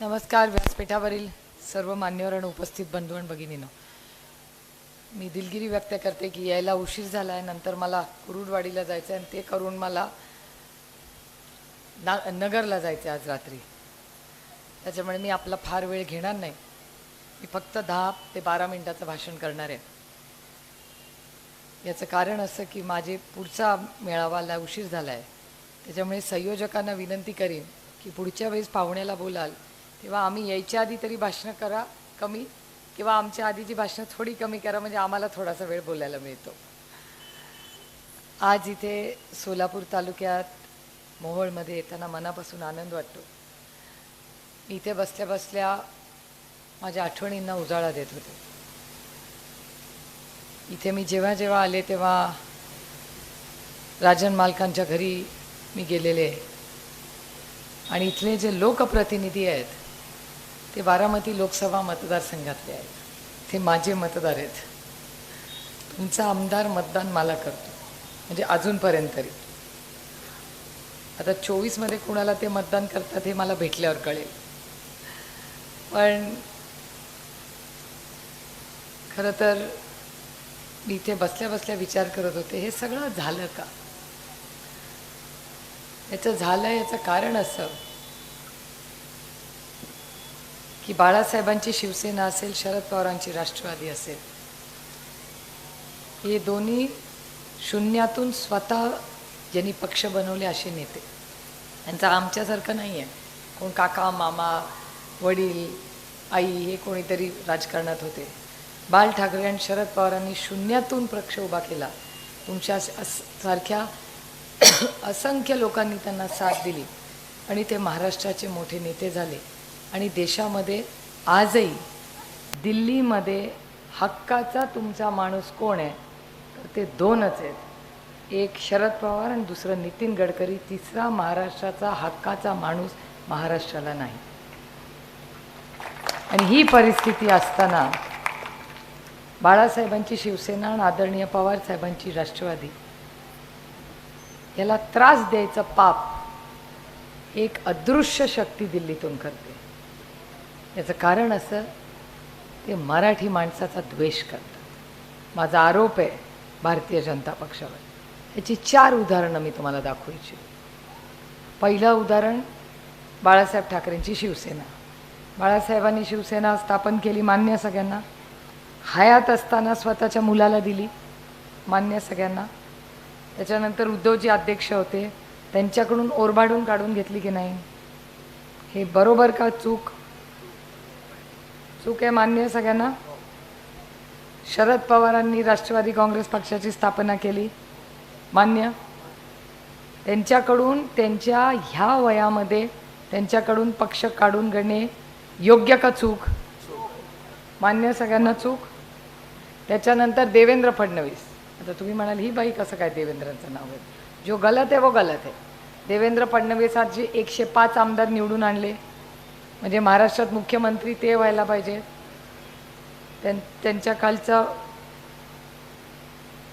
नमस्कार व्यासपीठावरील सर्व मान्यवर आणि उपस्थित बंधू आणि भगिनीनो. मी दिलगिरी व्यक्त करते की यायला उशीर झाला आहे नंतर मला कुरुडवाडीला जायचं आहे आणि ते करून मला ना नगरला जायचं आहे आज रात्री. त्याच्यामुळे मी आपला फार वेळ घेणार नाही. मी फक्त दहा ते बारा मिनटाचं भाषण करणार आहे. याचं कारण असं की माझे पुढचा मेळावाला उशीर झाला आहे त्याच्यामुळे संयोजकांना विनंती करीन की पुढच्या वेळेस पाहुण्याला बोलाल तेव्हा आम्ही यायच्या आधी तरी भाषणं करा कमी. किंवा आमच्या आधीची भाषणं थोडी कमी करा म्हणजे आम्हाला थोडासा वेळ बोलायला मिळतो. आज इथे सोलापूर तालुक्यात मोहोळमध्ये येताना मनापासून आनंद वाटतो. मी इथे बसल्या बसल्या माझ्या आठवणींना उजाळा देत होते. इथे मी जेव्हा जेव्हा आले तेव्हा राजन मालकांच्या घरी मी गेलेले. आहे आणि इथले जे लोकप्रतिनिधी आहेत ते बारामती लोकसभा मतदारसंघातले आहेत. ते माझे मतदार आहेत. तुमचा आमदार मतदान मला करतो. म्हणजे अजूनपर्यंत तरी. आता चोवीसमध्ये कुणाला ते मतदान करतात हे मला भेटल्यावर कळेल. पण खरं तर मी इथे बसल्या बसल्या विचार करत होते हे सगळं झालं का? याचं झालं याचं कारण असं की बाळासाहेबांची शिवसेना असेल शरद पवारांची राष्ट्रवादी असेल. हे दोन्ही शून्यातून स्वतः ज्यांनी पक्ष बनवले असे नेते. यांचा आमच्यासारखं नाही आहे कोण काका मामा वडील आई हे कोणीतरी राजकारणात होते. बाल ठाकरे आणि शरद पवारांनी शून्यातून पक्ष उभा केला. तुमच्या सारख्या असंख्य लोकांनी त्यांना साथ दिली आणि ते महाराष्ट्राचे मोठे नेते झाले. आणि देशामध्ये आजही दिल्लीमध्ये हक्काचा तुमचा माणूस कोण आहे? तर ते दोनच आहेत. एक शरद पवार आणि दुसरं नितीन गडकरी. तिसरा महाराष्ट्राचा हक्काचा माणूस महाराष्ट्राला नाही. आणि ही परिस्थिती असताना बाळासाहेबांची शिवसेना आणि आदरणीय पवार साहेबांची राष्ट्रवादी. याला त्रास द्यायचं पाप एक अदृश्य शक्ती दिल्लीतून करते. याचं कारण असं ते मराठी माणसाचा द्वेष करतात. माझा आरोप आहे भारतीय जनता पक्षावर. याची चार उदाहरणं मी तुम्हाला दाखवू इच्छितो. पहिलं उदाहरण बाळासाहेब ठाकरेंची शिवसेना. बाळासाहेबांनी शिवसेना स्थापन केली मान्य सगळ्यांना. हयात असताना स्वतःच्या मुलाला दिली मान्य सगळ्यांना. त्याच्यानंतर उद्धवजी अध्यक्ष होते. त्यांच्याकडून ओरबाडून काढून घेतली की नाही? हे बरोबर का चूक? चूक आहे मान्य आहे सगळ्यांना. शरद पवारांनी राष्ट्रवादी काँग्रेस पक्षाची स्थापना केली. मान्य. त्यांच्याकडून त्यांच्या ह्या वयामध्ये त्यांच्याकडून पक्ष काढून घेणे योग्य का चूक? मान्य सगळ्यांना चूक. त्याच्यानंतर देवेंद्र फडणवीस. आता तुम्ही म्हणाल ही बाई कसं काय देवेंद्रांचं नाव आहे जो गलत आहे वो गलत आहे. देवेंद्र फडणवीस आज जे एकशे पाच आमदार निवडून आणले. म्हणजे महाराष्ट्रात मुख्यमंत्री ते व्हायला पाहिजे. त्यां त्यांच्या खालचं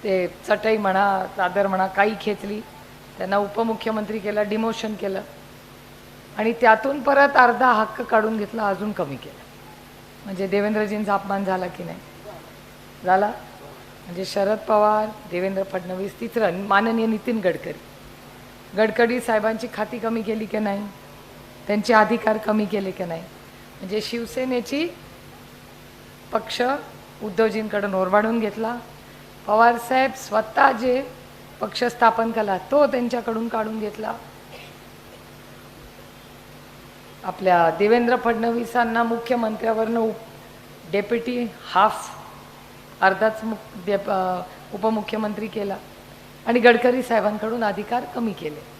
ते चटई म्हणा चादर म्हणा काही खेचली. त्यांना उपमुख्यमंत्री केलं डिमोशन केलं. आणि त्यातून परत अर्धा हक्क काढून घेतला अजून कमी केला. म्हणजे देवेंद्रजींचा अपमान झाला की नाही? झाला. म्हणजे शरद पवार देवेंद्र फडणवीस तिसरं माननीय नितीन गडकरी. गडकरी साहेबांची खाती कमी केली की नाही? त्यांचे अधिकार कमी केले की नाही? म्हणजे शिवसेनेची पक्ष उद्धवजींकडून ओरबाडून घेतला. पवारसाहेब स्वतः जे पक्ष स्थापन केला तो त्यांच्याकडून काढून घेतला. आपल्या देवेंद्र फडणवीसांना मुख्यमंत्र्यावरनं उप डेप्युटी हाफ अर्धाच मुख उपमुख्यमंत्री केला. आणि गडकरी साहेबांकडून अधिकार कमी केले.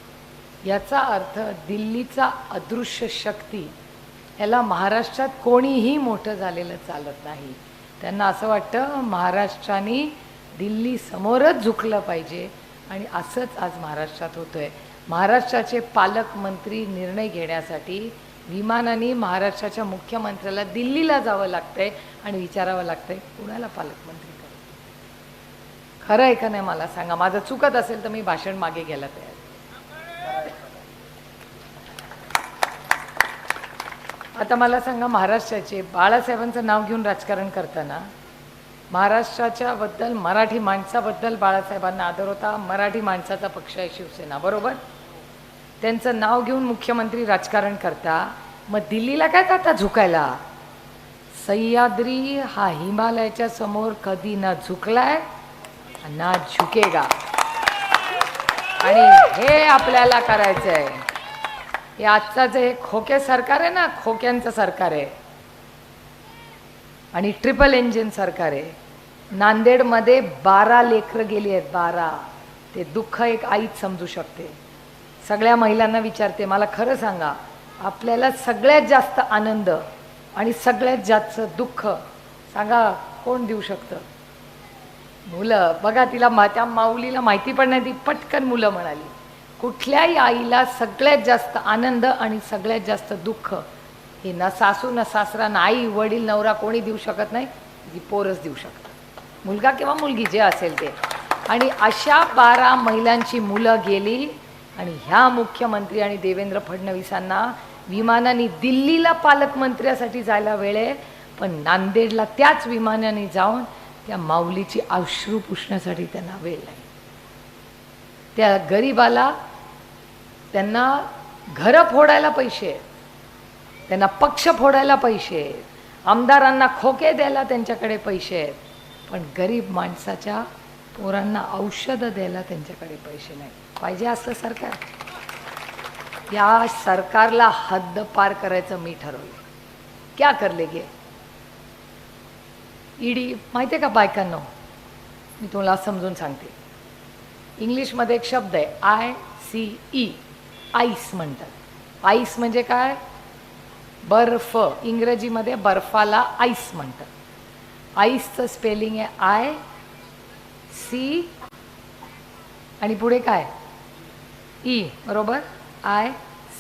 याचा अर्थ दिल्लीचा अदृश्य शक्ती. याला महाराष्ट्रात कोणीही मोठं झालेलं चालत नाही. त्यांना असं वाटतं महाराष्ट्राने दिल्ली समोरच झुकलं पाहिजे आणि असंच आज महाराष्ट्रात होतं आहे महाराष्ट्राचे पालकमंत्री निर्णय घेण्यासाठी विमानाने महाराष्ट्राच्या मुख्यमंत्र्याला दिल्लीला जावं लागतंय आणि विचारावं लागतंय कुणाला पालकमंत्री करत खरं आहे का नाही मला सांगा. माझं चुकत असेल तर मी भाषण मागे गेलं ते आहे. आता मला सांगा महाराष्ट्राचे बाळासाहेबांचं नाव घेऊन राजकारण करताना महाराष्ट्राच्या बद्दल मराठी माणसाबद्दल बाळासाहेबांना आदर होता मराठी माणसाचा पक्ष आहे शिवसेना बरोबर? त्यांचं नाव घेऊन मुख्यमंत्री राजकारण करता मग दिल्लीला काय जाता झुकायला? सह्याद्री हा हिमालयाच्या समोर कधी ना झुकलाय ना झुकेगा. आणि हे आपल्याला करायचं आहे हे आजचं जे खोके सरकार आहे ना खोक्यांचं सरकार आहे. आणि ट्रिपल इंजिन सरकार आहे. नांदेडमध्ये बारा लेकरं गेली आहेत बारा. ते दुःख एक आईच समजू शकते. सगळ्या महिलांना विचारते मला खरं सांगा आपल्याला सगळ्यात जास्त आनंद आणि सगळ्यात जास्त दुःख सांगा कोण देऊ शकतं? मुलं बघा तिला मा त्या माऊलीला माहिती पण नाही ती पटकन मुलं म्हणाली. कुठल्याही आईला सगळ्यात जास्त आनंद आणि सगळ्यात जास्त दुःख हे ना सासू ना सासरा ना आई वडील नवरा कोणी देऊ शकत नाही जी पोरच देऊ शकतात. मुलगा किंवा मुलगी जे असेल ते. आणि अशा बारा महिलांची मुलं गेली आणि ह्या मुख्यमंत्री आणि देवेंद्र फडणवीसांना विमानाने दिल्लीला पालकमंत्र्यासाठी जायला वेळ आहे पण नांदेडला त्याच विमानाने जाऊन त्या माऊलीची अश्रू पुसण्यासाठी त्यांना वेळ लागेल त्या गरीबाला त्यांना घरं फोडायला पैसे आहेत. त्यांना पक्ष फोडायला पैसे आहेत. आमदारांना खोके द्यायला त्यांच्याकडे पैसे आहेत पण गरीब माणसाच्या पोरांना औषधं द्यायला त्यांच्याकडे पैसे नाही पाहिजे असं सरकार या सरकारला हद्द पार करायचं मी ठरवलं क्या करले गे ईडी माहिती आहे का बायकांनो मी तुम्हाला समजून सांगते इंग्लिशमध्ये एक शब्द आहे आय सी ई आईस म्हणतात. आईस म्हणजे काय? बर्फ. इंग्रजीमध्ये बर्फाला आईस म्हणतात. आईसचं स्पेलिंग आहे आय सी आणि पुढे काय? ई बरोबर? आय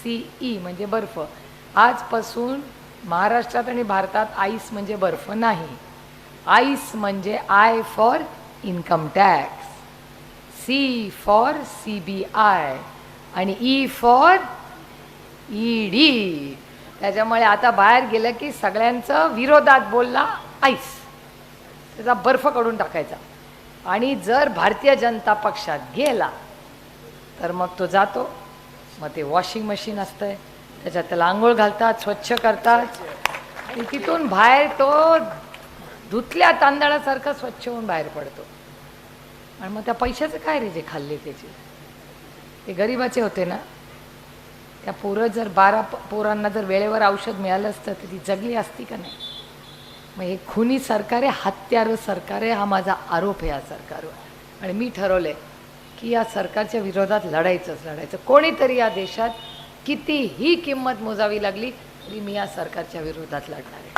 सी ई म्हणजे बर्फ. आजपासून महाराष्ट्रात आणि भारतात आईस म्हणजे बर्फ नाही. आईस म्हणजे I for income tax C for C B I आणि ई फॉर ई डी त्याच्यामुळे आता बाहेर गेलं की सगळ्यांचं विरोधात बोलला आईस. त्याचा बर्फ काढून टाकायचा. आणि जर भारतीय जनता पक्षात गेला तर मग तो जातो. मग ते वॉशिंग मशीन असतंय. त्याच्यात त्याला आंघोळ घालतात स्वच्छ करतात. आणि तिथून बाहेर तो धुतल्या तांदळासारखा स्वच्छ होऊन बाहेर पडतो. आणि मग त्या पैशाचं काय रे जे खाल्ले त्याचे? ते गरिबाचे होते ना? त्या पोरं जर बारा प- पोरांना जर वेळेवर औषध मिळालं असतं तर ती जगली असती का नाही? मग हे खुनी सरकार आहे हत्यारं सरकार आहे हा माझा आरोप आहे या सरकारवर. आणि मी ठरवलं आहे की या सरकारच्या विरोधात लढायचंच लढायचं. कोणीतरी या देशात कितीही किंमत मोजावी लागली तरी मी या सरकारच्या विरोधात लढणार आहे.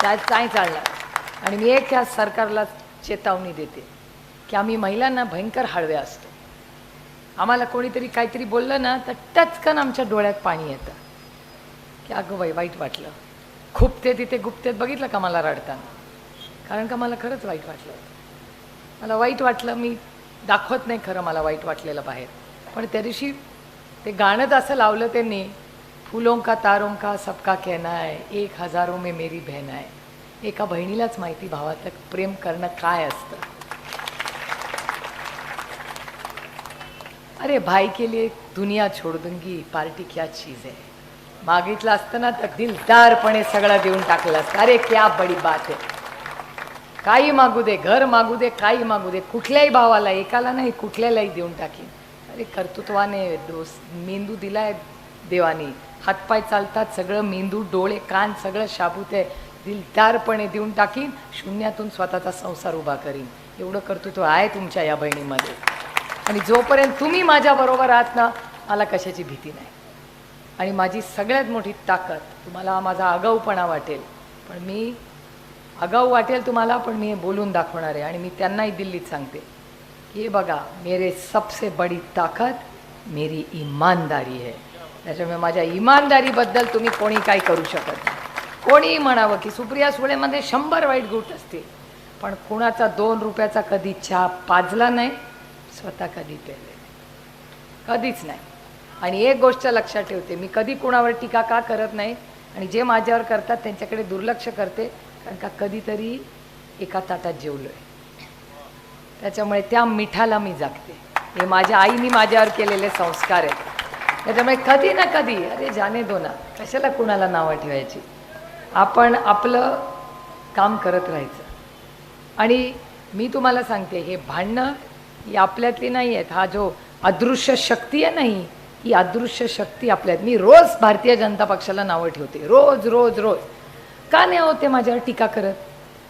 त्यात नाही चालणार. आणि मी एक या सरकारला चेतावणी देते. की आम्ही महिलांना भयंकर हळवे असतो. आम्हाला कोणीतरी काहीतरी बोललं ना तर टचकन आमच्या डोळ्यात पाणी येतं. की अगं बाई वाईट वाटलं. खूप ते तिथे गुप्तेत बघितलं का मला रडताना? कारण का मला खरंच वाईट वाटलं मला वाईट वाटलं मी दाखवत नाही खरं मला वाईट वाटलेलं बाहेर. पण त्या दिवशी ते गाणंच असं लावलं त्यांनी फुलों का तारों का सबका कहना आहे एक हजारो मे मेरी बहन आहे. एका बहिणीलाच माहिती भावातलं प्रेम करणं काय असतं? अरे भाई के लिए दुनिया छोड़ दूंगी पार्टी क्या चीज आहे मागितलं असतं ना तर दिलदारपणे सगळं देऊन टाकलं असतं. अरे क्या बडी बात आहे काही मागू दे घर मागू दे काही मागू दे. कुठल्याही भावाला एकाला नाही कुठल्यालाही देऊन टाकीन. अरे कर्तृत्वाने दोस मेंदू दिलाय देवाने. हातपाय चालतात सगळं मेंदू डोळे कान सगळं शाबूत आहे. दिलदारपणे देऊन टाकीन शून्यातून स्वतःचा संसार उभा करीन. एवढं कर्तृत्व आहे तुमच्या या बहिणीमध्ये. आणि जोपर्यंत तुम्ही माझ्याबरोबर आहात ना मला कशाची भीती नाही. आणि माझी सगळ्यात मोठी ताकद तुम्हाला माझा आगाऊपणा वाटेल. पण मी आगाऊ वाटेल तुम्हाला पण मी हे बोलून दाखवणार आहे आणि मी त्यांनाही दिल्लीत सांगते. की हे बघा मेरे सबसे बडी ताकद मेरी इमानदारी आहे त्याच्यामुळे माझ्या इमानदारीबद्दल तुम्ही कोणी काही करू शकत नाही. कोणीही म्हणावं की सुप्रिया सुळेमध्ये शंभर वाईट गुट असतील पण कुणाचा दोन रुपयाचा कधी चहा पाजला नाही स्वतः कधी पेरले कधीच नाही. आणि एक गोष्ट लक्षात ठेवते मी कधी कुणावर टीका का करत नाही आणि जे माझ्यावर करतात त्यांच्याकडे दुर्लक्ष करते कारण का कधीतरी एका ताटात जेवलो आहे त्याच्यामुळे त्या मिठाला मी जागते. हे माझ्या आईने माझ्यावर केलेले संस्कार आहेत. त्याच्यामुळे कधी ना कधी अरे जाने दो ना कशाला कुणाला नावं ठेवायची? आपण आपलं काम करत राहायचं. आणि मी तुम्हाला सांगते हे भांडणं ही आपल्यातली नाही आहेत. हा जो अदृश्य शक्ती आहे नाही ही अदृश्य शक्ती आपल्यात. मी रोज भारतीय जनता पक्षाला नावं ठेवते. रोज रोज रोज. का नाही होते माझ्यावर टीका करत?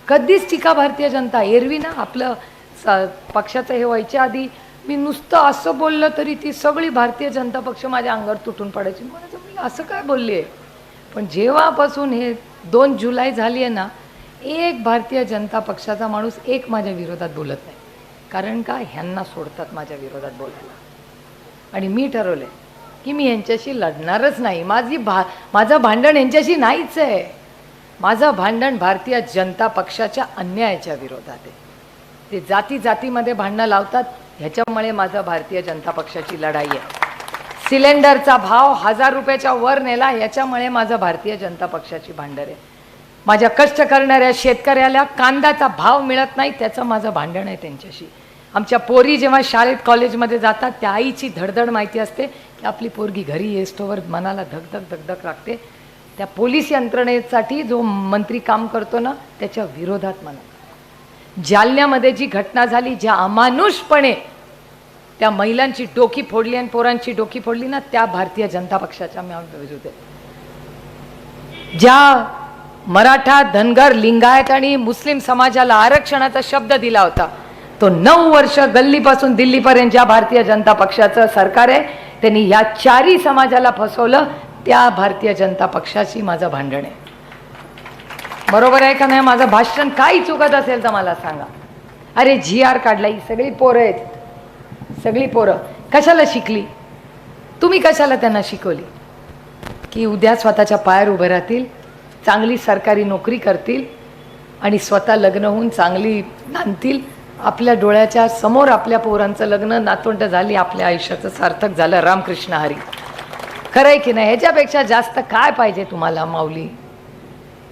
कधीच टीका भारतीय जनता एरवी ना आपलं स- पक्षाचं हे व्हायच्या आधी मी नुसतं असं बोललं तरी ती सगळी भारतीय जनता पक्ष माझ्या अंगावर तुटून पडायची. म्हणायचं मी असं काय बोलली आहे? पण जेव्हापासून हे दोन जुलै झाली आहे ना एक भारतीय जनता पक्षाचा माणूस एक माझ्या विरोधात बोलत नाही. कारण का ह्यांना सोडतात माझ्या विरोधात बोलायला? आणि मी ठरवलं की मी यांच्याशी लढणारच नाही. माझी भा माझं भांडण यांच्याशी नाहीच आहे. माझं भांडण भारतीय जनता पक्षाच्या अन्यायाच्या विरोधात आहे. ते जाती जातीमध्ये भांडणं लावतात. ह्याच्यामुळे माझं भारतीय जनता पक्षाची लढाई आहे. सिलेंडरचा भाव हजार रुपयाच्या वर नेला याच्यामुळे माझं भारतीय जनता पक्षाची भांडण आहे. माझ्या कष्ट करणाऱ्या शेतकऱ्याला कांद्याचा भाव मिळत नाही त्याचं माझं भांडण आहे त्यांच्याशी. आमच्या पोरी जेव्हा शाळेत कॉलेजमध्ये जातात त्या आईची धडधड माहिती असते की आपली पोरगी घरी येस्तोवर मनाला धगधग धगधग लागते. त्या पोलीस यंत्रणेसाठी जो मंत्री काम करतो ना त्याच्या विरोधात म्हणा जालन्यामध्ये जी घटना झाली ज्या अमानुषपणे त्या महिलांची डोकी फोडली आणि पोरांची डोकी फोडली ना त्या भारतीय जनता पक्षाच्या मी विरोध ज्या मराठा धनगर लिंगायत आणि मुस्लिम समाजाला आरक्षणाचा शब्द दिला होता तो नऊ वर्ष गल्लीपासून दिल्लीपर्यंत ज्या भारतीय जनता पक्षाचं सरकार आहे त्यांनी या चारही समाजाला फसवलं त्या भारतीय जनता पक्षाशी माझं भांडण आहे. बरोबर आहे का नाही? माझं भाषण काही चुकत असेल तर मला सांगा. अरे जी आर काढला ही सगळी पोरं आहेत. सगळी पोरं. कशाला शिकली? तुम्ही कशाला त्यांना शिकवली? की उद्या स्वतःच्या पायावर उभे राहतील चांगली सरकारी नोकरी करतील आणि स्वतः लग्न होऊन चांगली नांदतील आपल्या डोळ्याच्या समोर आपल्या पोरांचं लग्न नातवंड झाली आपल्या आयुष्याचं सार्थक झालं. रामकृष्ण हरी. खरं आहे की नाही? ह्याच्यापेक्षा जास्त काय पाहिजे तुम्हाला माऊली?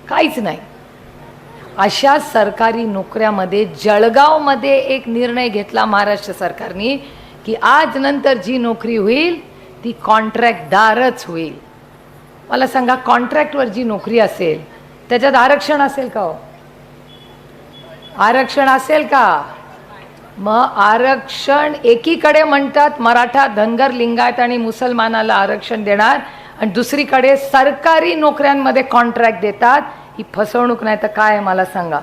काहीच नाही. अशा सरकारी नोकऱ्यामध्ये जळगावमध्ये एक निर्णय घेतला महाराष्ट्र सरकारने की आज नंतर जी नोकरी होईल ती कॉन्ट्रॅक्टदारच होईल. मला सांगा कॉन्ट्रॅक्टवर जी नोकरी असेल त्याच्यात आरक्षण असेल का हो? आरक्षण असेल का? मग आरक्षण एकीकडे म्हणतात मराठा धनगर लिंगायत आणि मुसलमानाला आरक्षण देणार आणि दुसरीकडे सरकारी नोकऱ्यांमध्ये कॉन्ट्रॅक्ट देतात. ही फसवणूक नाही तर काय आहे मला सांगा.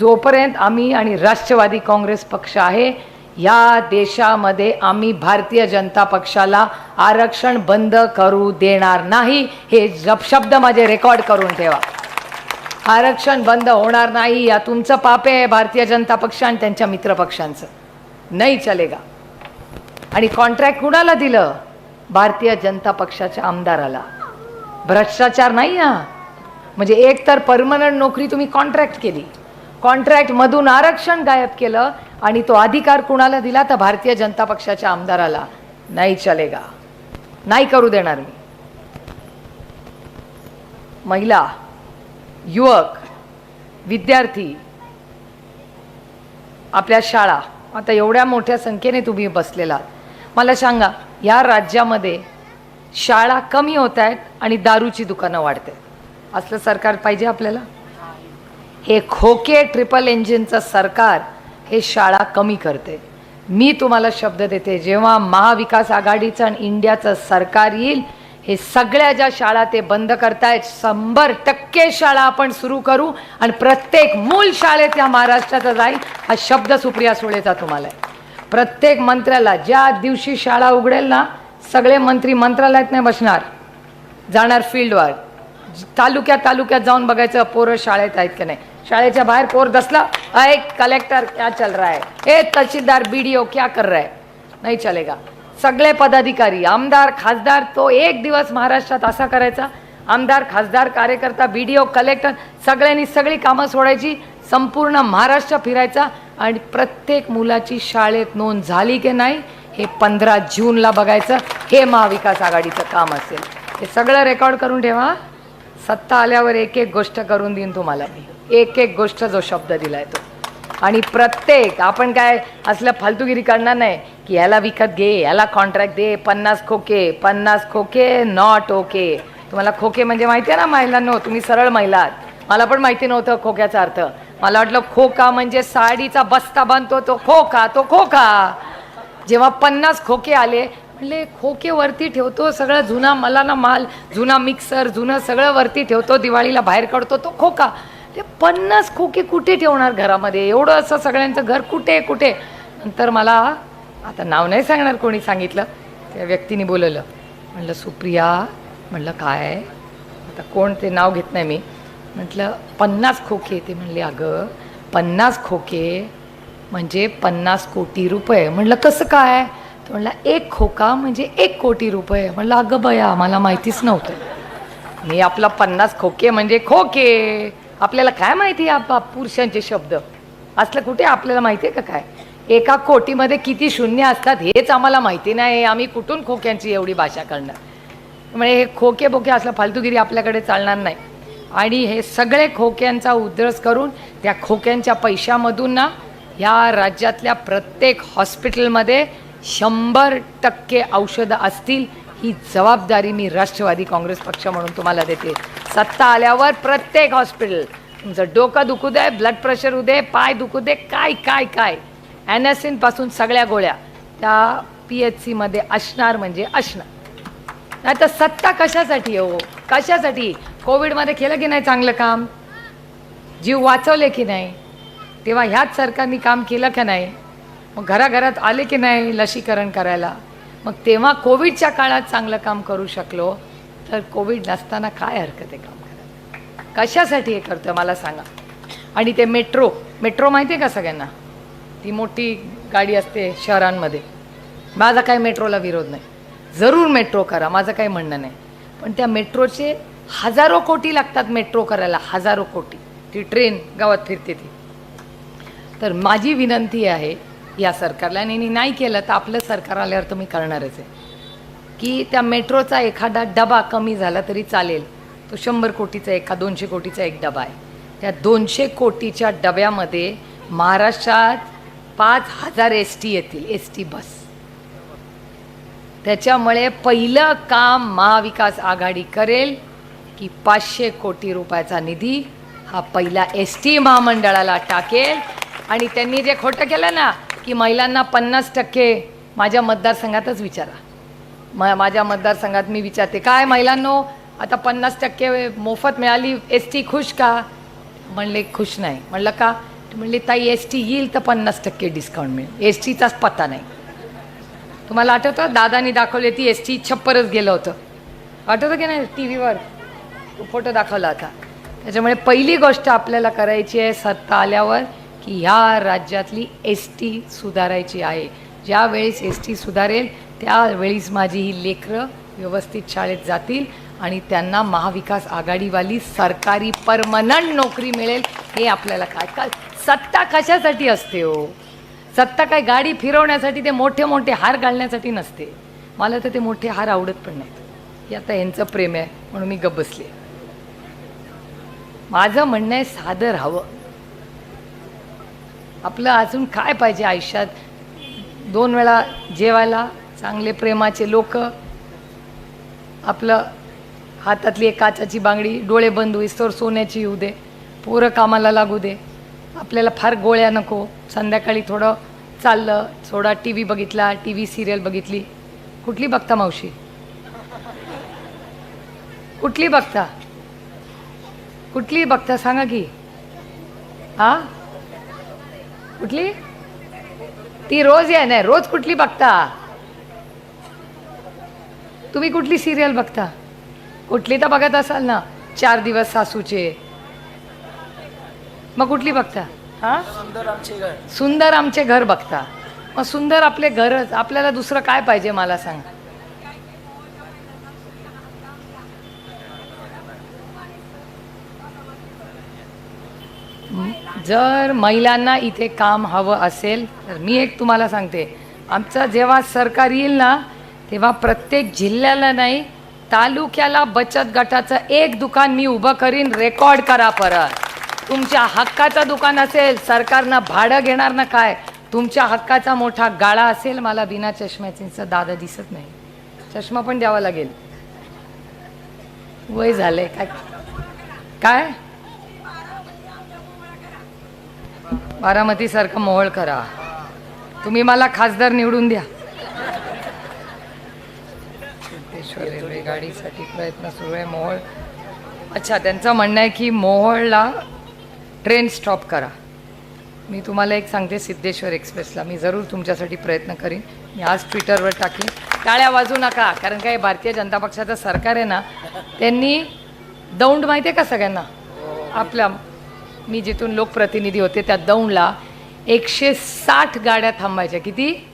जोपर्यंत आम्ही आणि राष्ट्रवादी काँग्रेस पक्ष आहे या देशामध्ये आम्ही भारतीय जनता पक्षाला आरक्षण बंद करू देणार नाही. हे जप शब्द माझे रेकॉर्ड करून ठेवा. आरक्षण बंद होणार नाही या तुमचं पाप आहे भारतीय जनता पक्ष आणि त्यांच्या मित्रपक्षांचं नाही चलेगा. आणि कॉन्ट्रॅक्ट कुणाला दिलं? भारतीय जनता पक्षाच्या आमदाराला. भ्रष्टाचार नाही ना म्हणजे एक तर परमनंट नोकरी तुम्ही कॉन्ट्रॅक्ट केली. कॉन्ट्रॅक्टमधून आरक्षण गायब केलं आणि तो अधिकार कुणाला दिला तर भारतीय जनता पक्षाच्या आमदाराला? नाही चलेगा. नाही करू देणार मी. महिला युवक विद्यार्थी आपल्या शाळा आता एवढ्या मोठ्या संख्येने तुम्ही बसलेला. आहात. मला सांगा ह्या राज्यामध्ये शाळा कमी होत आहेत आणि दारूची दुकानं वाढते. असलं सरकार पाहिजे आपल्याला? हे खोके ट्रिपल इंजिनचं सरकार हे शाळा कमी करते. मी तुम्हाला शब्द देते जेव्हा महाविकास आघाडीचं आणि इंडियाचं सरकार येईल हे सगळ्या ज्या शाळा ते बंद करतायत शंभर टक्के शाळा आपण सुरू करू आणि प्रत्येक मूल शाळेत या महाराष्ट्राचा जाईल हा शब्द सुप्रिया सुळेचा तुम्हाला आहे. प्रत्येक मंत्र्याला ज्या दिवशी शाळा उघडेल ना सगळे मंत्री मंत्रालयात नाही बसणार. जाणार फील्डवर. तालुक्यात तालुक्यात जाऊन बघायचं पोरं शाळेत आहेत की नाही. शाळेच्या बाहेर पोर दसला अय कलेक्टर क्या चल रहा है? ए तहसीलदार बी डी ओ क्या कर रहा है? नाही चलेगा. सगळे पदाधिकारी आमदार खासदार तो एक दिवस महाराष्ट्रात असा करायचा. आमदार खासदार कार्यकर्ता बी डी ओ कलेक्टर सगळ्यांनी सगळी कामं सोडायची संपूर्ण महाराष्ट्र फिरायचा आणि प्रत्येक मुलाची शाळेत नोंद झाली की नाही हे पंधरा जूनला बघायचं. हे महाविकास आघाडीचं काम असेल. हे सगळं रेकॉर्ड करून ठेवा. सत्ता आल्यावर एक एक गोष्ट करून देईन तुम्हाला मी. एक एक गोष्ट जो शब्द दिला आहे तो. आणि प्रत्येक आपण काय असलं फालतूगिरी करणार नाही की ह्याला विकत घे याला कॉन्ट्रॅक्ट दे पन्नास खोके पन्नास खोके नॉट ओके तुम्हाला खोके म्हणजे माहिती आहे ना महिलांनो तुम्ही सरळ महिला आहात. मला पण माहिती नव्हतं खोक्याचा अर्थ. मला वाटलं खोका म्हणजे साडीचा बस्ता बांधतो तो खोका तो खोका. जेव्हा पन्नास खोके आले म्हणले खोके वरती ठेवतो सगळं जुना मला ना माल जुना मिक्सर जुनं सगळं वरती ठेवतो दिवाळीला बाहेर काढतो तो खोका. ते पन्नास खोके कुठे ठेवणार घरामध्ये? एवढं असं सगळ्यांचं घर कुठे कुठे? नंतर मला आता नाव नाही सांगणार कोणी सांगितलं. त्या व्यक्तीने बोलवलं. म्हणलं सुप्रिया म्हणलं काय? आता कोण ते नाव घेत नाही मी. म्हटलं पन्नास खोके. ते म्हणले अगं पन्नास खोके म्हणजे पन्नास कोटी रुपये. म्हणलं कसं काय? तो म्हणला एक खोका म्हणजे एक कोटी रुपये. म्हणलं अगं बया मला माहितीच नव्हतं. मी आपला पन्नास खोके म्हणजे खोके. आपल्याला काय माहिती आहे आप- पुरुषांचे शब्द? असलं कुठे आपल्याला माहिती आहे का काय? एका कोटीमध्ये किती शून्य असतात हेच आम्हाला माहिती नाही आम्ही कुठून खोक्यांची एवढी भाषा करणार? म्हणजे हे खोके बोके असलं फालतूगिरी आपल्याकडे चालणार नाही. आणि हे सगळे खोक्यांचा उद्रस करून त्या खोक्यांच्या पैशामधून ना ह्या राज्यातल्या प्रत्येक हॉस्पिटलमध्ये शंभर टक्के औषधं असतील ही जबाबदारी मी राष्ट्रवादी काँग्रेस पक्ष म्हणून तुम्हाला देते. सत्ता आल्यावर प्रत्येक हॉस्पिटल तुमचं डोकं दुखू दे ब्लड प्रेशर होऊ दे पाय दुखू दे काय काय काय. ॲनॅसिनपासून सगळ्या गोळ्या. त्या पी एच सीमध्ये असणार म्हणजे असणार. नाही तर सत्ता कशासाठी हो? कशासाठी? कोविडमध्ये केलं की नाही चांगलं काम? जीव वाचवले की नाही? तेव्हा ह्याच सरकारने काम केलं का नाही? मग घराघरात आले की नाही लसीकरण करायला? मग तेव्हा कोविडच्या काळात चांगलं काम करू शकलो तर कोविड नसताना काय हरकत आहे काम करायला? कशासाठी हे करतं मला सांगा. आणि ते मेट्रो मेट्रो माहिती आहे का सगळ्यांना? ती मोठी गाडी असते शहरांमध्ये. माझा काही मेट्रोला विरोध नाही. जरूर मेट्रो करा माझं काही म्हणणं नाही. पण त्या मेट्रोचे हजारो कोटी लागतात मेट्रो करायला हजारो कोटी. ती ट्रेन गावात फिरते ती. तर माझी विनंती आहे या सरकारला. आणि यांनी नाही केलं तर आपलं सरकार आल्यावर तुम्ही करणारच आहे. की त्या मेट्रोचा एखादा डबा कमी झाला तरी चालेल. तो शंभर कोटीचा एका दोनशे कोटीचा एक डबा आहे. त्या दोनशे कोटीच्या डब्यामध्ये महाराष्ट्रात पाच हजार एस टी येतील एस टी बस. त्याच्यामुळे पहिलं काम महाविकास आघाडी करेल की पाचशे कोटी रुपयाचा निधी हा पहिला एस टी महामंडळाला टाकेल. आणि त्यांनी जे खोटं केलं ना की महिलांना पन्नास टक्के माझ्या मतदारसंघातच विचारा. म माझ्या मतदारसंघात मी विचारते काय महिलांनो आता पन्नास टक्के मोफत मिळाली एस टी खुश का? म्हणले खुश नाही. म्हणलं का? म्हणले ताई एस टी येईल तर पन्नास टक्के डिस्काउंट मिळेल. एस टीचाच पत्ता नाही. तुम्हाला आठवतं? दादानी दाखवली ती एस टी छप्परच गेलं होतं. आठवतं की नाही? टी व्हीवर फोटो दाखवला होता. त्याच्यामुळे पहिली गोष्ट आपल्याला करायची आहे सत्ता आल्यावर की ह्या राज्यातली एस टी सुधारायची आहे. ज्यावेळेस एस टी सुधारेल त्यावेळीस माझी ही लेकरं व्यवस्थित शाळेत जातील आणि त्यांना महाविकास आघाडीवाली सरकारी परमनंट नोकरी मिळेल. हे आपल्याला काय? काय सत्ता कशासाठी असते हो? सत्ता काय गाडी फिरवण्यासाठी ते मोठे मोठे हार घालण्यासाठी नसते. मला तर ते मोठे हार आवडत पण नाहीत. हे आता यांचं प्रेम आहे म्हणून मी गप बसले. माझं म्हणणं आहे सादर हवं. आपलं अजून काय पाहिजे आयुष्यात? दोन वेळा जेवायला चांगले प्रेमाचे लोक आपलं हातातली एक काचाची बांगडी डोळे बंद होईस्तोवर सोन्याची येऊ दे पोरं कामाला लागू दे. आपल्याला फार गोळ्या नको. संध्याकाळी थोडं चाललं थोडा टी व्ही बघितला टी व्ही सिरियल बघितली. कुठली बघता मावशी? कुठली बघता? कुठली बघता? सांगा की. हा? कुठली? ती रोज या नाही रोज कुठली बघता? तुम्ही कुठली सिरियल बघता? कुठली तर बघत असाल ना चार दिवस सासूचे. मग कुठली बघता? हा? सुंदर आमचे घर बघता. मग सुंदर आपले घरच आपल्याला दुसरं काय पाहिजे मला सांग? जर महिलांना इथे काम हवं असेल तर मी एक तुम्हाला सांगते. आमचं जेव्हा सरकार येईल ना तेव्हा प्रत्येक जिल्ह्याला नाही तालुक्याला बचत गटाचं एक दुकान मी उभं करीन रेकॉर्ड करा परत. तुमच्या हक्काचं दुकान असेल सरकारनं भाडं घेणार ना काय? तुमच्या हक्काचा मोठा गाळा असेल मला बिना चष्म्याचा दादा दिसत नाही. चष्मा पण द्यावा लागेल. वय झालंय काय? काय? बारामतीसारखं मोहळ करा. तुम्ही मला खासदार निवडून द्या. सिद्धेश्वर रेल्वे गाडीसाठी प्रयत्न सुरू आहे मोहोळ. अच्छा त्यांचं म्हणणं आहे की मोहोळला ट्रेन स्टॉप करा. मी तुम्हाला एक सांगते सिद्धेश्वर एक्सप्रेसला मी जरूर तुमच्यासाठी प्रयत्न करीन. मी आज ट्विटरवर टाकेन टाळ्या वाजू नका कारण काय भारतीय जनता पक्षाचं सरकार आहे ना त्यांनी दौंड माहिती आहे का सगळ्यांना? आपल्या मी जिथून लोकप्रतिनिधी होते त्या दौंडला एकशे साठ गाड्या थांबायच्या. किती?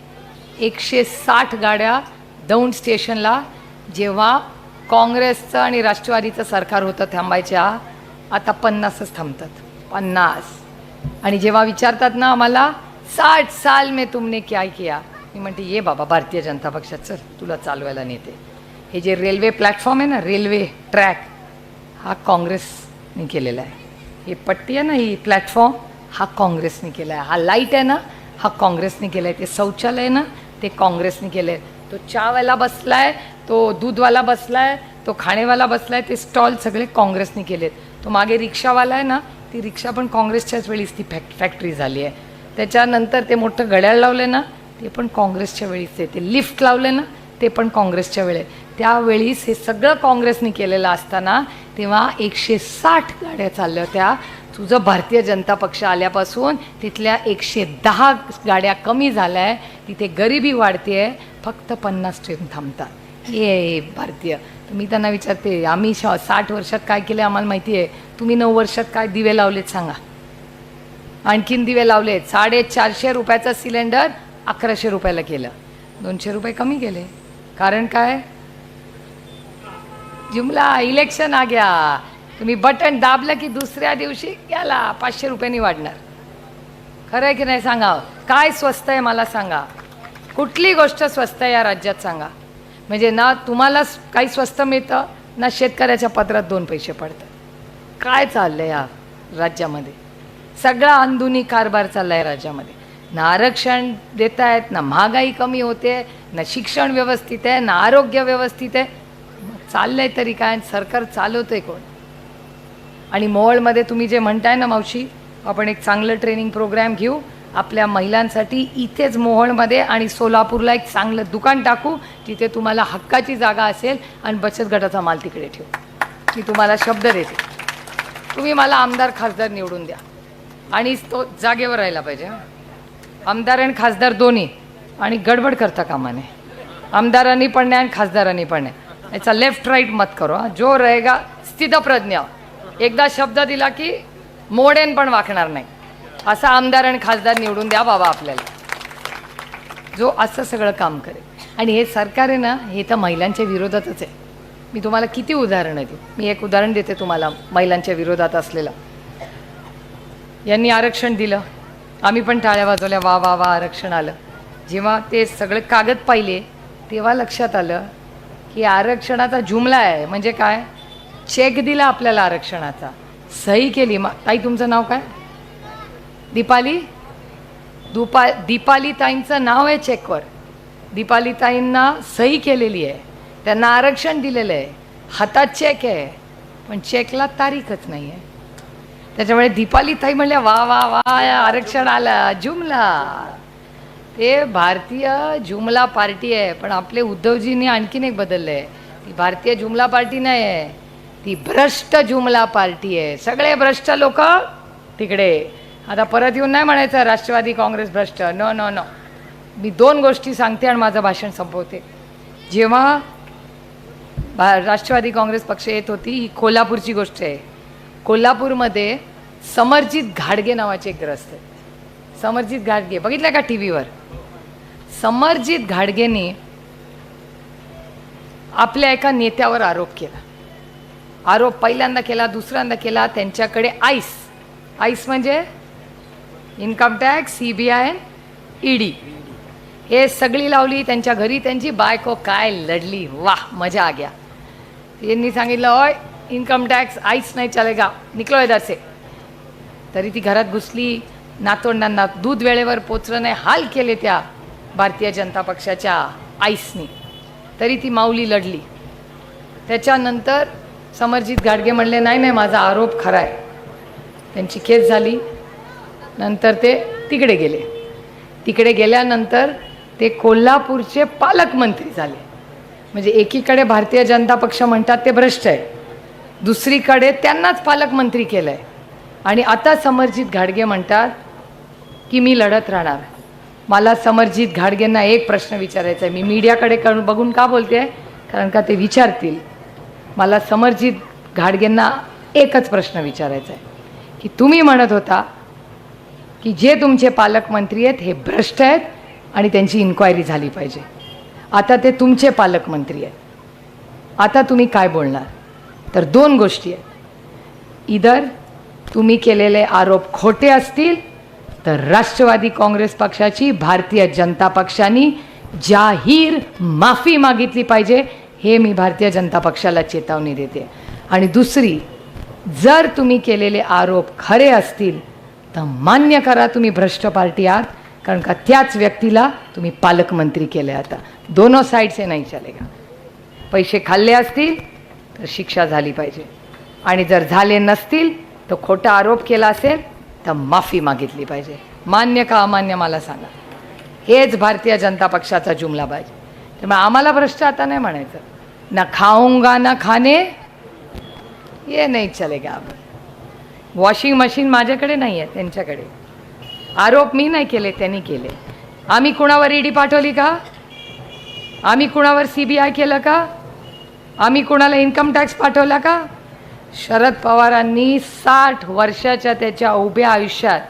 एकशे साठ गाड्या दौंड स्टेशनला. जेव्हा काँग्रेसचं आणि राष्ट्रवादीचं सरकार होतं थांबायच्या आता पन्नासच थांबतात. पन्नास. आणि जेव्हा विचारतात ना आम्हाला साठ साल में तुमने क्या किया? मी म्हणते ये बाबा भारतीय जनता पक्षात चल तुला चालवायला नेते. हे जे रेल्वे प्लॅटफॉर्म आहे ना रेल्वे ट्रॅक हा काँग्रेसने केलेला आहे. ही पट्टी आहे ना ही प्लॅटफॉर्म हा काँग्रेसने केला आहे हा लाइट आहे ना हा काँग्रेसने केला आहे ते शौचालय ना ते काँग्रेसने केलं आहे तो चहावाला आहे तो दूधवाला बसला आहे तो खाणेवाला बसला आहे ते स्टॉल सगळे काँग्रेसने केलेत. तो मागे रिक्षावाला आहे ना ती रिक्षा पण काँग्रेसच्याच वेळीच ती फॅक्ट फॅक्टरी झाली आहे. त्याच्यानंतर ते मोठं घड्याळ लावलं ना ते पण काँग्रेसच्या वेळीच आहे. ते लिफ्ट लावले ना ते पण काँग्रेसच्या वेळे त्यावेळीस हे सगळं काँग्रेसने केलेलं असताना तेव्हा एकशे साठ गाड्या चालल्या होत्या. तुझं भारतीय जनता पक्ष आल्यापासून तिथल्या एकशे दहा गाड्या कमी झाल्या आहे तिथे गरिबी वाढते फक्त पन्नास ट्रेन थांबतात. ये भारतीय. तर मी त्यांना विचारते आम्ही श साठ वर्षात काय केलं आम्हाला माहिती आहे. तुम्ही नऊ वर्षात काय दिवे लावलेत सांगा. आणखीन दिवे लावलेत. साडेचारशे रुपयाचा सिलेंडर अकराशे रुपयाला केलं. दोनशे रुपये कमी केले. कारण काय? जुमला इलेक्शन आ गया. तुम्ही बटन दाबलं की दुसऱ्या दिवशी गेला पाचशे रुपयांनी वाढणार. खरं आहे की नाही सांगा? काय स्वस्त आहे मला सांगा. कुठली गोष्ट स्वस्त आहे या राज्यात सांगा. म्हणजे ना तुम्हाला काही स्वस्त मिळतं ना शेतकऱ्याच्या पत्रात दोन पैसे पडतात. काय चाललं या राज्यामध्ये? सगळा अंधुनी कारभार चालला आहे राज्यामध्ये. ना आरक्षण देत आहेत ना महागाई कमी होते ना शिक्षण व्यवस्थित आहे ना आरोग्य व्यवस्थित आहे चाललंय तरी काय? सरकार चालवतंय कोण? आणि मोहोळमध्ये तुम्ही जे म्हणताय ना मावशी आपण एक चांगलं ट्रेनिंग प्रोग्राम घेऊ आपल्या महिलांसाठी इथेच मोहोळमध्ये आणि सोलापूरला एक चांगलं दुकान टाकू तिथे तुम्हाला हक्काची जागा असेल आणि बचत गटाचा माल तिकडे ठेवू. मी तुम्हाला शब्द देते. तुम्ही मला आमदार खासदार निवडून द्या. आणि तो जागेवर राहायला पाहिजे आमदार आणि खासदार दोन्ही. आणि गडबड करता कामाने आमदारांनी पण नाही आणि खासदारांनी पण नाही याचा लेफ्ट राईट मत करो हा जो रहेगा स्थितप्रज्ञ एकदा शब्द दिला की मोडेन पण वाकणार नाही असा आमदार आणि खासदार निवडून द्या बाबा आपल्याला जो असं सगळं काम करेल आणि हे सरकार आहे ना हे तर महिलांच्या विरोधातच आहे मी तुम्हाला किती उदाहरणं देऊ मी एक उदाहरण देते तुम्हाला महिलांच्या विरोधात असलेलं यांनी आरक्षण दिलं आम्ही पण टाळ्या वाजवल्या वा वा वा आरक्षण आलं जेव्हा ते सगळे कागद पाहिले तेव्हा लक्षात आलं की आरक्षणाचा जुमला आहे. म्हणजे काय? चेक दिला आपल्याला आरक्षणाचा. सही केली. मा ताई तुमचं नाव काय? दीपाली? दुपा दीपाली ताईंचं नाव आहे चेकवर दीपाली ताईंना सही केलेली आहे. त्यांना आरक्षण दिलेलं आहे. हातात चेक आहे. पण चेकला तारीखच नाही आहे. त्याच्यामुळे दीपाली ताई म्हणल्या वा वा वा आरक्षण आलं जुमला. ते भारतीय जुमला पार्टी आहे पण आपले उद्धवजींनी आणखीन एक बदललं आहे ती भारतीय जुमला पार्टी नाही आहे ती भ्रष्ट जुमला पार्टी आहे. सगळे भ्रष्ट लोक तिकडे. आता परत येऊन नाही म्हणायचं राष्ट्रवादी काँग्रेस भ्रष्ट. न न न मी दोन गोष्टी सांगते आणि माझं भाषण संपवते. जेव्हा भा राष्ट्रवादी काँग्रेस पक्ष येत होती ही कोल्हापूरची गोष्ट आहे. कोल्हापूरमध्ये समरजित घाडगे नावाचे एक ग्रस्त आहे. समरजित घाडगे. बघितलं का टी व्हीवर समरजित घाडगेने आपल्या एका नेत्यावर आरोप केला. आरोप पहिल्यांदा केला दुसऱ्यांदा केला त्यांच्याकडे आईस. आईस म्हणजे income tax C B I ED हे सगळी लावली त्यांच्या घरी त्यांची बायको काय लढली. वा मजा आ गया. यांनी सांगितलं ओय इन्कम टॅक्स आईस नाही चालेगा. निकलो इधर से. तरी ती घरात घुसली. नातोंडांना दूध वेळेवर पोचलं नाही. हाल केले त्या भारतीय जनता पक्षाच्या आईसनी. तरी ती माऊली लढली. त्याच्यानंतर समरजित गाडगे म्हणले नाही नाही माझा आरोप खरा आहे. त्यांची केस झाली. नंतर ते तिकडे गेले. तिकडे गेल्यानंतर ते कोल्हापूरचे पालकमंत्री झाले. म्हणजे एकीकडे भारतीय जनता पक्ष म्हणतात ते भ्रष्ट आहे. दुसरीकडे त्यांनाच पालकमंत्री केलं आहे आणि आता समरजित घाडगे म्हणतात की मी लढत राहणार मला समरजित घाडगेंना एक प्रश्न विचारायचा आहे. मी मीडियाकडे करून बघून का बोलते? आहे कारण का ते विचारतील. मला समरजित घाडगेंना एकच प्रश्न विचारायचा आहे. की तुम्ही म्हणत होता की जे तुमचे पालकमंत्री आहेत हे भ्रष्ट आहेत आणि त्यांची इन्क्वायरी झाली पाहिजे. आता ते तुमचे पालकमंत्री आहेत. आता तुम्ही काय बोलणार? तर दोन गोष्टी आहेत. इधर तुम्ही केलेले आरोप खोटे असतील तर राष्ट्रवादी काँग्रेस पक्षाची भारतीय जनता पक्षाने जाहीर माफी मागितली पाहिजे हे मी भारतीय जनता पक्षाला चेतावणी देते. आणि दुसरी जर तुम्ही केलेले आरोप खरे असतील तर मान्य करा तुम्ही भ्रष्ट पार्टी आहात कारण का त्याच व्यक्तीला तुम्ही पालकमंत्री केले आता. दोनो साईड से नाही चालेगा पैसे खाल्ले असतील तर शिक्षा झाली पाहिजे. आणि जर झाले नसतील तर खोटा आरोप केला असेल तर माफी मागितली पाहिजे. मान्य का अमान्य मला सांगा. हेच भारतीय जनता पक्षाचा जुमला पाहिजे त्यामुळे आम्हाला भ्रष्ट आता नाही म्हणायचं. ना खाऊंगा ना खाणे ये नाही चलेगा आपण. वॉशिंग मशीन माझ्याकडे नाही आहे त्यांच्याकडे. आरोप मी नाही केले त्यांनी केले. आम्ही कुणावर ईडी पाठवली का? आम्ही कुणावर सी बी आय केलं का? आम्ही कुणाला इन्कम टॅक्स पाठवला का? शरद पवारांनी साठ वर्षाच्या त्याच्या उभ्या आयुष्यात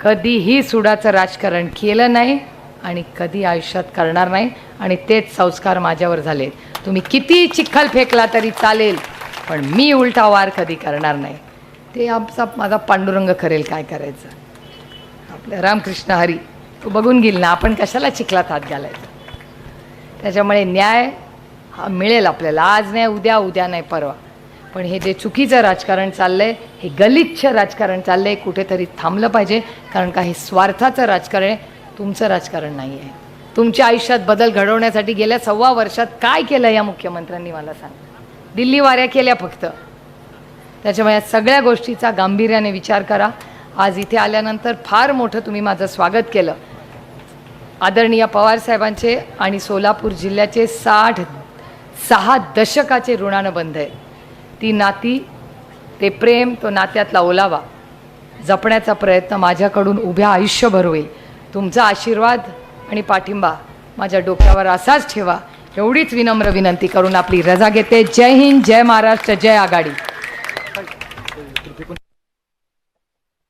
कधीही सुडाचं राजकारण केलं नाही आणि कधी आयुष्यात करणार नाही. आणि तेच संस्कार माझ्यावर झाले तुम्ही किती चिखल फेकला तरी चालेल पण मी उलटा वार कधी करणार नाही. ते आमचा माझा पांडुरंग करेल काय करायचं? आपलं रामकृष्ण हरी तू बघून घेईल ना आपण कशाला चिखलात हात घालायचं? त्याच्यामुळे न्याय हा मिळेल आपल्याला. आज नाही उद्या उद्या नाही परवा. पण हे जे चुकीचं राजकारण चाललंय हे गलिच्छ राजकारण चाललंय कुठेतरी थांबलं पाहिजे कारण का हे स्वार्थाचं राजकारण आहे तुमचं राजकारण नाही आहे. तुमच्या आयुष्यात बदल घडवण्यासाठी गेल्या सव्वा वर्षात काय केलं या मुख्यमंत्र्यांनी मला सांग. दिल्ली वाऱ्या केल्या फक्त. त्याच्यामुळे या सगळ्या गोष्टीचा गांभीर्याने विचार करा. आज इथे आल्यानंतर फार मोठं तुम्ही माझं स्वागत केलं. आदरणीय पवारसाहेबांचे आणि सोलापूर जिल्ह्याचे साठ सहा दशकाचे ऋणानुबंध आहे ती नाती ते प्रेम तो नात्यातला ओलावा. जपण्याचा प्रयत्न माझ्याकडून उभ्या आयुष्यभर होईल. तुमचा आशीर्वाद आणि पाठिंबा माझ्या डोक्यावर असाच ठेवा. एवढीच विनम्र विनंती करून आपली रजा घेते. जय हिंद जय महाराष्ट्र जय आघाडी.